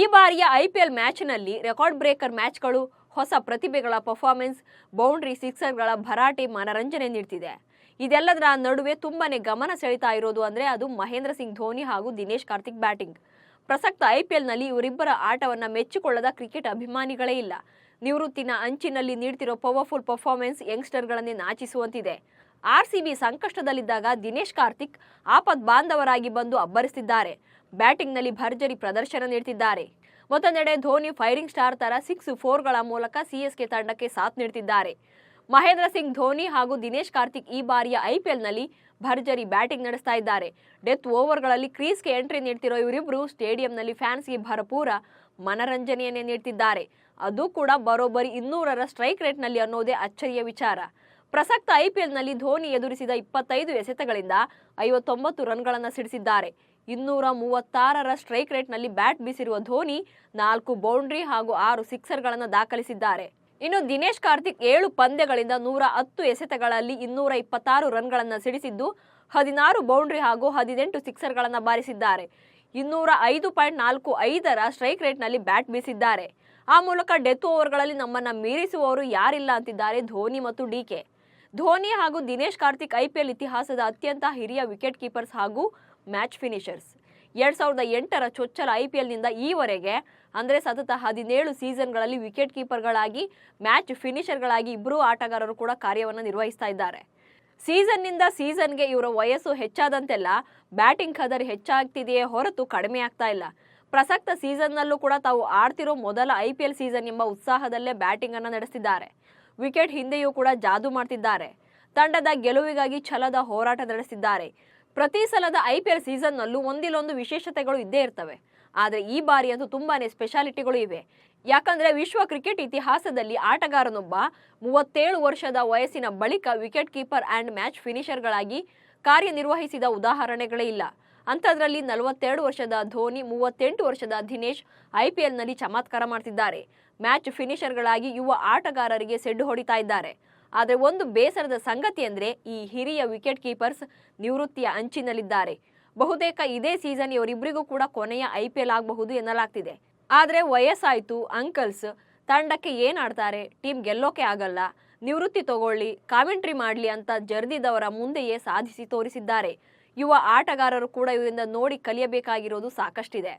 ಈ ಬಾರಿಯ ಐಪಿಎಲ್ ಮ್ಯಾಚ್ನಲ್ಲಿ ರೆಕಾರ್ಡ್ ಬ್ರೇಕರ್ ಮ್ಯಾಚ್ಗಳು, ಹೊಸ ಪ್ರತಿಭೆಗಳ ಪರ್ಫಾರ್ಮೆನ್ಸ್, ಬೌಂಡ್ರಿ ಸಿಕ್ಸರ್ಗಳ ಭರಾಟೆ ಮನರಂಜನೆ ನೀಡ್ತಿದೆ. ಇದೆಲ್ಲದರ ನಡುವೆ ತುಂಬಾನೇ ಗಮನ ಸೆಳೀತಾ ಇರೋದು ಅಂದರೆ ಅದು ಮಹೇಂದ್ರ ಸಿಂಗ್ ಧೋನಿ ಹಾಗೂ ದಿನೇಶ್ ಕಾರ್ತಿಕ್ ಬ್ಯಾಟಿಂಗ್. ಪ್ರಸಕ್ತ ಐಪಿಎಲ್ನಲ್ಲಿ ಇವರಿಬ್ಬರ ಆಟವನ್ನು ಮೆಚ್ಚಿಕೊಳ್ಳದ ಕ್ರಿಕೆಟ್ ಅಭಿಮಾನಿಗಳೇ ಇಲ್ಲ. ನಿವೃತ್ತಿನ ಅಂಚಿನಲ್ಲಿ ನೀಡ್ತಿರೋ ಪವರ್ಫುಲ್ ಪರ್ಫಾರ್ಮೆನ್ಸ್ ಯಂಗ್ಸ್ಟರ್ಗಳನ್ನೇ ನಾಚಿಸುವಂತಿದೆ. ಆರ್ಸಿಬಿ ಸಂಕಷ್ಟದಲ್ಲಿದ್ದಾಗ ದಿನೇಶ್ ಕಾರ್ತಿಕ್ ಆಪದ್ ಬಾಂಧವರಾಗಿ ಬಂದು ಅಬ್ಬರಿಸಿದ್ದಾರೆ. ಬ್ಯಾಟಿಂಗ್ನಲ್ಲಿ ಭರ್ಜರಿ ಪ್ರದರ್ಶನ ನೀಡುತ್ತಿದ್ದಾರೆ ಮತ್ತೊಂದೆಡೆ ಧೋನಿ ಫೈರಿಂಗ್ ಸ್ಟಾರ್ ತರ ಸಿಕ್ಸ್ ಫೋರ್ಗಳ ಮೂಲಕ ಸಿಎಸ್ಕೆ ತಂಡಕ್ಕೆ ಸಾಥ್ ನೀಡುತ್ತಿದ್ದಾರೆ ಮಹೇಂದ್ರ ಸಿಂಗ್, ಧೋನಿ ಹಾಗೂ ದಿನೇಶ್ ಕಾರ್ತಿಕ್ ಈ ಬಾರಿಯ ಐಪಿಎಲ್ನಲ್ಲಿ ಭರ್ಜರಿ ಬ್ಯಾಟಿಂಗ್ ನಡೆಸ್ತಾ ಇದ್ದಾರೆ. ಡೆತ್ ಓವರ್ಗಳಲ್ಲಿ ಕ್ರೀಸ್ಗೆ ಎಂಟ್ರಿ ನೀಡ್ತಿರೋ ಇವರಿಬ್ಬರು ಸ್ಟೇಡಿಯಂನಲ್ಲಿ ಫ್ಯಾನ್ಸ್ಗೆ ಭರಪೂರ ಮನರಂಜನೆಯನ್ನೇ ನೀಡ್ತಿದ್ದಾರೆ. ಅದು ಕೂಡ ಬರೋಬ್ಬರಿ ಇನ್ನೂರರ ಸ್ಟ್ರೈಕ್ ರೇಟ್ನಲ್ಲಿ ಅನ್ನೋದೇ ಅಚ್ಚರಿಯ ವಿಚಾರ. ಪ್ರಸಕ್ತ ಐಪಿಎಲ್ನಲ್ಲಿ ಧೋನಿ ಎದುರಿಸಿದ ಇಪ್ಪತ್ತೈದು ಎಸೆತಗಳಿಂದ ಐವತ್ತೊಂಬತ್ತು ರನ್ಗಳನ್ನು ಸಿಡಿಸಿದ್ದಾರೆ. ಇನ್ನೂರ ಮೂವತ್ತಾರರ ಸ್ಟ್ರೈಕ್ ರೇಟ್ನಲ್ಲಿ ಬ್ಯಾಟ್ ಬೀಸಿರುವ ಧೋನಿ ನಾಲ್ಕು ಬೌಂಡ್ರಿ ಹಾಗೂ ಆರು ಸಿಕ್ಸರ್ಗಳನ್ನು ದಾಖಲಿಸಿದ್ದಾರೆ. ಇನ್ನು ದಿನೇಶ್ ಕಾರ್ತಿಕ್ ಏಳು ಪಂದ್ಯಗಳಿಂದ ನೂರ ಹತ್ತು ಎಸೆತಗಳಲ್ಲಿ ಇನ್ನೂರ ಇಪ್ಪತ್ತಾರು ರನ್ಗಳನ್ನು ಸಿಡಿಸಿದ್ದು, ಹದಿನಾರು ಬೌಂಡ್ರಿ ಹಾಗೂ ಹದಿನೆಂಟು ಸಿಕ್ಸರ್ಗಳನ್ನು ಬಾರಿಸಿದ್ದಾರೆ. ಇನ್ನೂರ ಐದು ಪಾಯಿಂಟ್ ನಾಲ್ಕು ಐದರ ಸ್ಟ್ರೈಕ್ ರೇಟ್ನಲ್ಲಿ ಬ್ಯಾಟ್ ಬೀಸಿದ್ದಾರೆ. ಆ ಮೂಲಕ ಡೆತ್ ಓವರ್ಗಳಲ್ಲಿ ನಮ್ಮನ್ನು ಮೀರಿಸುವವರು ಯಾರಿಲ್ಲ ಅಂತಿದ್ದಾರೆ ಧೋನಿ ಮತ್ತು ಡಿಕೆ ಧೋನಿ ಹಾಗೂ ದಿನೇಶ್ ಕಾರ್ತಿಕ್ ಐಪಿಎಲ್ ಇತಿಹಾಸದ ಅತ್ಯಂತ ಹಿರಿಯ ವಿಕೆಟ್ ಕೀಪರ್ಸ್ ಹಾಗೂ ಮ್ಯಾಚ್ ಫಿನಿಷರ್ಸ್ ಎರಡ್ ಸಾವಿರದ ಎಂಟರ ಚೊಚ್ಚಲ ಐಪಿಎಲ್ನಿಂದ ಈವರೆಗೆ, ಅಂದರೆ ಸತತ ಹದಿನೇಳು ಸೀಸನ್ಗಳಲ್ಲಿ ವಿಕೆಟ್ ಕೀಪರ್ಗಳಾಗಿ ಮ್ಯಾಚ್ ಫಿನಿಷರ್ಗಳಾಗಿ ಇಬ್ಬರೂ ಆಟಗಾರರು ಕೂಡ ಕಾರ್ಯವನ್ನು ನಿರ್ವಹಿಸ್ತಾ ಇದ್ದಾರೆ. ಸೀಸನ್ನಿಂದ ಸೀಸನ್ಗೆ ಇವರ ವಯಸ್ಸು ಹೆಚ್ಚಾದಂತೆಲ್ಲ ಬ್ಯಾಟಿಂಗ್ ಖದರ್ ಹೆಚ್ಚಾಗ್ತಿದೆಯೇ ಹೊರತು ಕಡಿಮೆ ಆಗ್ತಾ ಇಲ್ಲ. ಪ್ರಸಕ್ತ ಸೀಸನ್ನಲ್ಲೂ ಕೂಡ ತಾವು ಆಡ್ತಿರೋ ಮೊದಲ ಐ ಪಿ ಎಲ್ ಸೀಸನ್ ಎಂಬ ಉತ್ಸಾಹದಲ್ಲೇ ಬ್ಯಾಟಿಂಗ್ ಅನ್ನು ನಡೆಸಿದ್ದಾರೆ ವಿಕೆಟ್ ಹಿಂದೆಯೂ ಕೂಡ ಜಾದು ಮಾಡ್ತಿದ್ದಾರೆ. ತಂಡದ ಗೆಲುವಿಗಾಗಿ ಛಲದ ಹೋರಾಟ ನಡೆಸಿದ್ದಾರೆ. ಪ್ರತಿ ಸಲದ ಐ ಪಿ ಎಲ್ ಸೀಸನ್ನಲ್ಲೂ ಒಂದಿಲ್ಲೊಂದು ವಿಶೇಷತೆಗಳು ಇದ್ದೇ ಇರ್ತವೆ. ಆದರೆ ಈ ಬಾರಿ ಅಂತೂ ತುಂಬಾನೇ ಸ್ಪೆಷಾಲಿಟಿಗಳು ಇವೆ. ಯಾಕಂದ್ರೆ ವಿಶ್ವ ಕ್ರಿಕೆಟ್ ಇತಿಹಾಸದಲ್ಲಿ ಆಟಗಾರನೊಬ್ಬ ಮೂವತ್ತೇಳು ವರ್ಷದ ವಯಸ್ಸಿನ ಬಳಿಕ ವಿಕೆಟ್ ಕೀಪರ್ ಆ್ಯಂಡ್ ಮ್ಯಾಚ್ ಫಿನಿಷರ್ಗಳಾಗಿ ಕಾರ್ಯನಿರ್ವಹಿಸಿದ ಉದಾಹರಣೆಗಳೇ ಇಲ್ಲ. ಅಂಥದ್ರಲ್ಲಿ ನಲವತ್ತೆರಡು ವರ್ಷದ ಧೋನಿ, ಮೂವತ್ತೆಂಟು ವರ್ಷದ ದಿನೇಶ್ ಐಪಿಎಲ್ನಲ್ಲಿ ಚಮತ್ಕಾರ ಮಾಡ್ತಿದ್ದಾರೆ. ಮ್ಯಾಚ್ ಫಿನಿಷರ್ಗಳಾಗಿ ಯುವ ಆಟಗಾರರಿಗೆ ಸೆಡ್ಡು ಹೊಡಿತಾ ಇದ್ದಾರೆ. ಆದರೆ ಒಂದು ಬೇಸರದ ಸಂಗತಿ ಅಂದರೆ ಈ ಹಿರಿಯ ವಿಕೆಟ್ ಕೀಪರ್ಸ್ ನಿವೃತ್ತಿಯ ಅಂಚಿನಲ್ಲಿದ್ದಾರೆ. ಬಹುತೇಕ ಇದೇ ಸೀಸನ್ ಇವರಿಬ್ಬರಿಗೂ ಕೂಡ ಕೊನೆಯ ಐ ಪಿ ಎಲ್ ಆಗಬಹುದು ಎನ್ನಲಾಗ್ತಿದೆ. ಆದರೆ ವಯಸ್ಸಾಯಿತು, ಅಂಕಲ್ಸ್, ತಂಡಕ್ಕೆ ಏನ್ ಆಡ್ತಾರೆ, ಟೀಮ್ ಗೆಲ್ಲೋಕೆ ಆಗಲ್ಲ, ನಿವೃತ್ತಿ ತಗೊಳ್ಳಿ, ಕಾಮೆಂಟ್ರಿ ಮಾಡಲಿ ಅಂತ ಜರ್ದಿದವರ ಮುಂದೆಯೇ ಸಾಧಿಸಿ ತೋರಿಸಿದ್ದಾರೆ. ಯುವ ಆಟಗಾರರು ಕೂಡ ಇವರಿಂದ ನೋಡಿ ಕಲಿಯಬೇಕಾಗಿರೋದು ಸಾಕಷ್ಟಿದೆ.